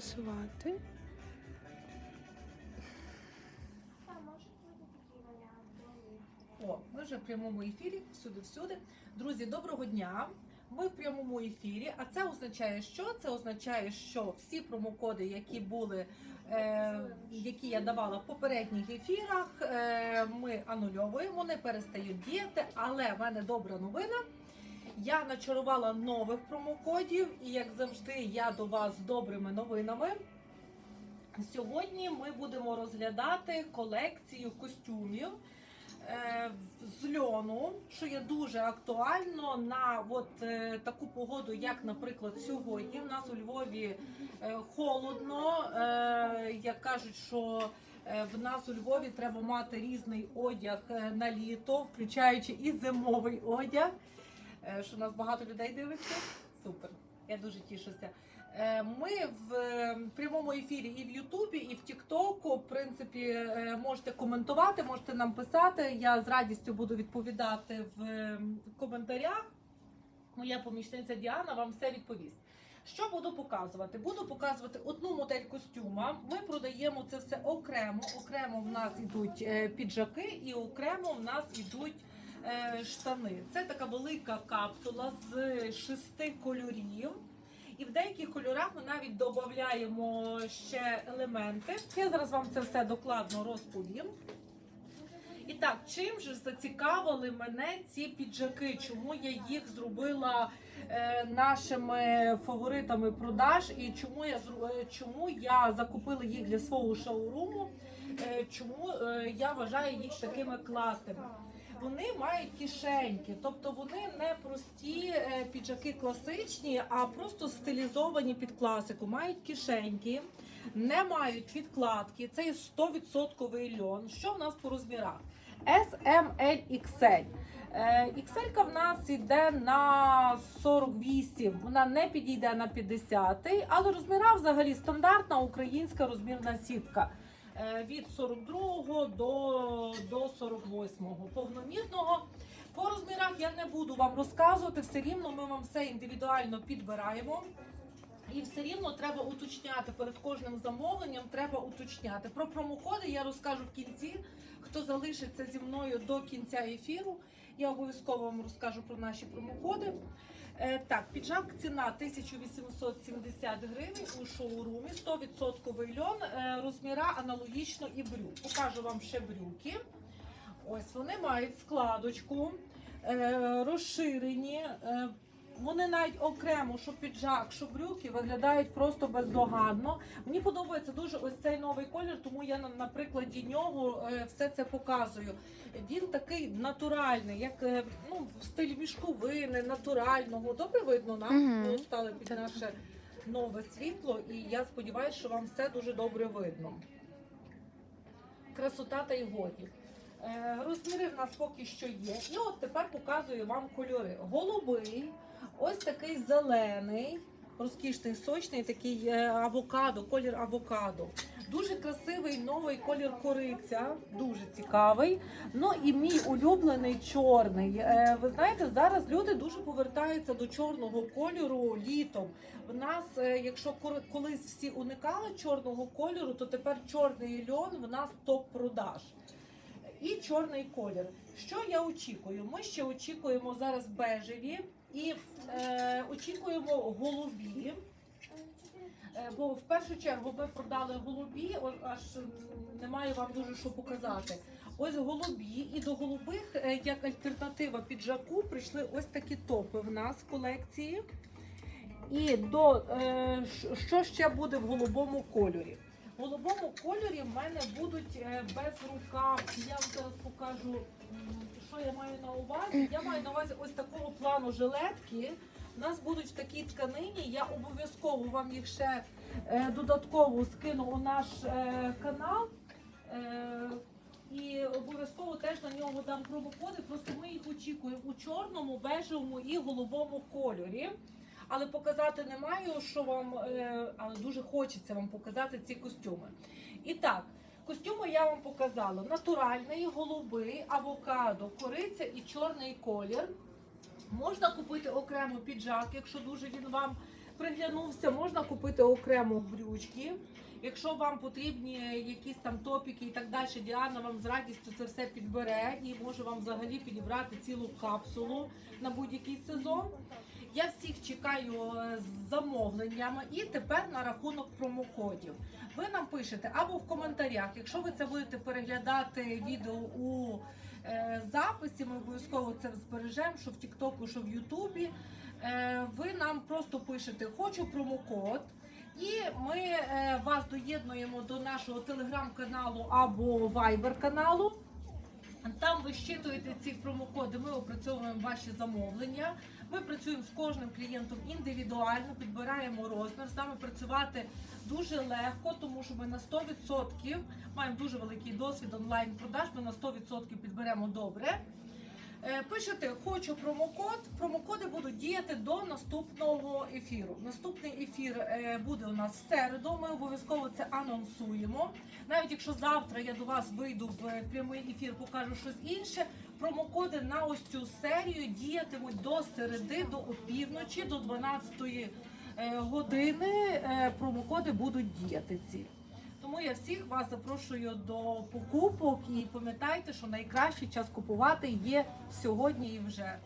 сфокусувати. О, ми вже в прямому ефірі, всюди-всюди. Друзі, доброго дня! Ми в прямому ефірі, а це означає, що? Це означає, що всі промокоди, які були, е, які я давала в попередніх ефірах, е, ми анульовуємо, вони перестають діяти. Але в мене добра новина. Я начарувала нових промокодів, і як завжди, я до вас з добрими новинами. Сьогодні ми будемо розглядати колекцію костюмів е, з льону, що є дуже актуально на от е, таку погоду, як, наприклад, сьогодні. У нас у Львові е, холодно. Як кажуть, що в нас у Львові треба мати різний одяг на літо, включаючи і зимовий одяг. Е, що нас багато людей дивиться. Супер. Я дуже тішуся. Е, Ми в е, прямому ефірі і в Ютубі, і в Тіктоку. В принципі, можете коментувати, можете нам писати. Я з радістю буду відповідати в коментарях. Моя помічниця Діана вам все відповість. Що буду показувати? Буду показувати одну модель костюма. Ми продаємо це все окремо. Окремо в нас йдуть піджаки, і окремо в нас йдуть штани. Це така велика капсула з шести кольорів. І в деяких кольорах ми навіть додаємо ще елементи. Я зараз вам це все докладно розповім. І так, чим же зацікавили мене ці піджаки? Чому я їх зробила е, нашими фаворитами продаж? І чому я е, чому я закупила їх для свого шоуруму? Е, чому е, я вважаю їх такими класними? Вони мають кишеньки, тобто вони не прості е, піджаки класичні, а просто стилізовані під класику. Мають кишеньки, не мають підкладки. Це є 100% льон. Що в нас по розмірах? S, M, L, XL. Е, XL в нас йде на 48, вона не підійде на 50, але розміра взагалі стандартна українська розмірна сітка. Е, від 42 до, до 48 повномірного. По розмірах я не буду вам розказувати, все рівно ми вам все індивідуально підбираємо. І все рівно треба уточняти перед кожним замовленням. Треба уточняти. Про промокоди я розкажу в кінці. Хто залишиться зі мною до кінця ефіру, я обов'язково вам розкажу про наші промокоди. Е, так, піджак ціна 1870 гривень у шоурумі, 100% льон, е, розміра аналогічно і брюк. Покажу вам ще брюки. Ось вони мають складочку, е, розширені. Вони навіть окремо, що піджак, що брюки виглядають просто бездоганно. Мені подобається дуже ось цей новий колір, тому я на, прикладі нього е, все це показую. Він такий натуральний, як е, ну, в стилі мішковини, натурального. Добре видно нам. Ми стали під наше нове світло, і я сподіваюся, що вам все дуже добре видно. Красота та й годі. Е, Розміри в нас поки що є. І от тепер показую вам кольори. Голубий, ось такий зелений, розкішний, сочний, такий е, авокадо, колір авокадо. Дуже красивий новий колір кориця, дуже цікавий. Ну і мій улюблений чорний. Е, Ви знаєте, зараз люди дуже повертаються до чорного кольору літом. В нас, е, якщо колись всі уникали чорного кольору, то тепер чорний льон в нас топ-продаж. І чорний колір. Що я очікую? Ми ще очікуємо зараз бежеві і е, очікуємо голубі. Е, Бо в першу чергу ми продали голубі, аж немає вам дуже що показати. Ось голубі, і до голубих, е, як альтернатива піджаку, прийшли ось такі топи в нас в колекції. І до е, що ще буде в голубому кольорі? Голубому кольорі в мене будуть е, без рукав. Я вам зараз покажу, що я маю на увазі. Я маю на увазі ось такого плану жилетки. У нас будуть в такій тканині. Я обов'язково вам їх ще е, додатково скину у наш е, канал. І обов'язково теж на нього дам промокоди. Просто ми їх очікуємо у чорному, бежевому і голубому кольорі. Але показати не маю, що вам, але дуже хочеться вам показати ці костюми. І так, костюми я вам показала: натуральний, голубий, авокадо, кориця і чорний колір. Можна купити окремо піджак, якщо дуже він вам приглянувся, можна купити окремо брючки. Якщо вам потрібні якісь там топіки і так далі, Діана вам з радістю це все підбере і може вам взагалі підібрати цілу капсулу на будь-який сезон. Я всіх чекаю е, з замовленнями і тепер на рахунок промокодів. Ви нам пишете або в коментарях, якщо ви це будете переглядати відео у е, записі, ми обов'язково це збережемо, що в Тіктоку, що в Ютубі. Е, ви нам просто пишете Хочу промокод. І ми вас доєднуємо до нашого телеграм-каналу або вайбер-каналу. Там ви щитуєте ці промокоди, ми опрацьовуємо ваші замовлення. Ми працюємо з кожним клієнтом індивідуально, підбираємо розмір. З нами працювати дуже легко, тому що ми на 100% маємо дуже великий досвід онлайн-продаж. Ми на 100% підберемо добре. Е, Пишете хочу промокод. Промокоди будуть діяти до наступного ефіру. Наступний ефір е, буде у нас в середу. Ми обов'язково це анонсуємо. Навіть якщо завтра я до вас вийду в прямий ефір, покажу щось інше. Промокоди на ось цю серію діятимуть до середи, до опівночі, до 12 години. Е, Промокоди будуть діяти ці. Тому я всіх вас запрошую до покупок і пам'ятайте, що найкращий час купувати є сьогодні і вже.